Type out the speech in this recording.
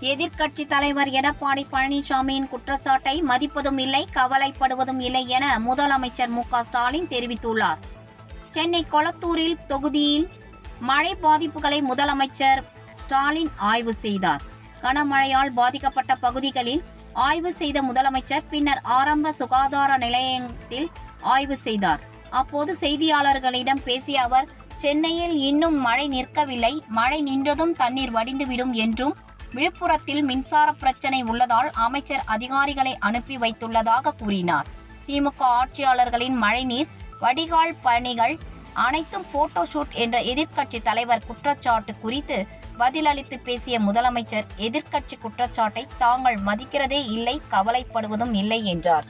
எதிர்க்கட்சி தலைவர் எடப்பாடி பழனிசாமியின் குற்றச்சாட்டை மதிப்பதும் இல்லை கவலைப்படுவதும் இல்லை என முதலமைச்சர் மு ஸ்டாலின் தெரிவித்துள்ளார். சென்னை கொளத்தூரில் தொகுதியில் மழை பாதிப்புகளை முதலமைச்சர் ஸ்டாலின் ஆய்வு செய்தார். கனமழையால் பாதிக்கப்பட்ட பகுதிகளில் ஆய்வு செய்த முதலமைச்சர் பின்னர் ஆரம்ப சுகாதார நிலையத்தில் ஆய்வு செய்தார். அப்போது செய்தியாளர்களிடம் பேசிய அவர் சென்னையில் இன்னும் மழை நிற்கவில்லை. மழை நின்றதும் தண்ணீர் வடிந்துவிடும் என்றும் விழுப்புரத்தில் மின்சார பிரச்சனை உள்ளதால் அமைச்சர் அதிகாரிகளை அனுப்பி வைத்துள்ளதாக கூறினார். திமுக ஆட்சியாளர்களின் மழைநீர் வடிகால் பணிகள் அனைத்தும் போட்டோஷூட் என்ற எதிர்க்கட்சி தலைவர் குற்றச்சாட்டு குறித்து பதிலளித்து பேசிய முதலமைச்சர் எதிர்க்கட்சி குற்றச்சாட்டை தாங்கள் மதிக்கிறதே இல்லை கவலைப்படுவதும் இல்லை என்றார்.